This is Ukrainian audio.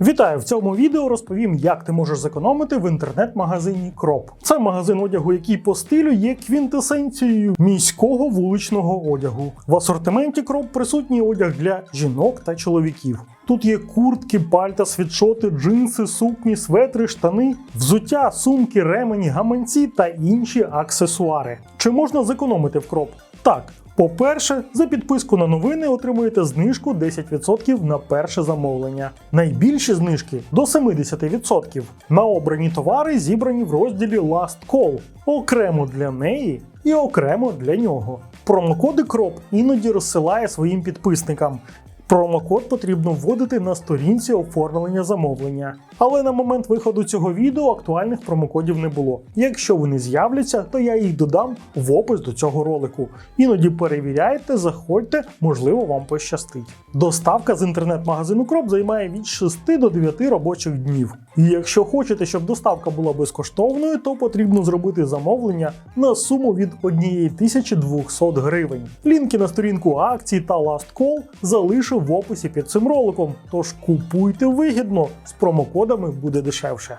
Вітаю! В цьому відео розповім, як ти можеш зекономити в інтернет-магазині Кроп. Це магазин одягу, який по стилю є квінтесенцією міського вуличного одягу. В асортименті Кроп присутній одяг для жінок та чоловіків. Тут є куртки, пальта, світшоти, джинси, сукні, светри, штани, взуття, сумки, ремені, гаманці та інші аксесуари. Чи можна зекономити в Кроп? Так. По-перше, за підписку на новини отримуєте знижку 10% на перше замовлення. Найбільші знижки до 70%. На обрані товари зібрані в розділі Last Call, окремо для неї і окремо для нього. Промокоди Кроп іноді розсилає своїм підписникам. Промокод потрібно вводити на сторінці оформлення замовлення. Але на момент виходу цього відео актуальних промокодів не було. Якщо вони з'являться, то я їх додам в опис до цього ролику. Іноді перевіряйте, заходьте, можливо, вам пощастить. Доставка з інтернет-магазину Кроп займає від 6 до 9 робочих днів. І якщо хочете, щоб доставка була безкоштовною, то потрібно зробити замовлення на суму від 1200 гривень. Лінки на сторінку акцій та Last Call залишу в описі під цим роликом. Тож купуйте вигідно, з промокодами буде дешевше.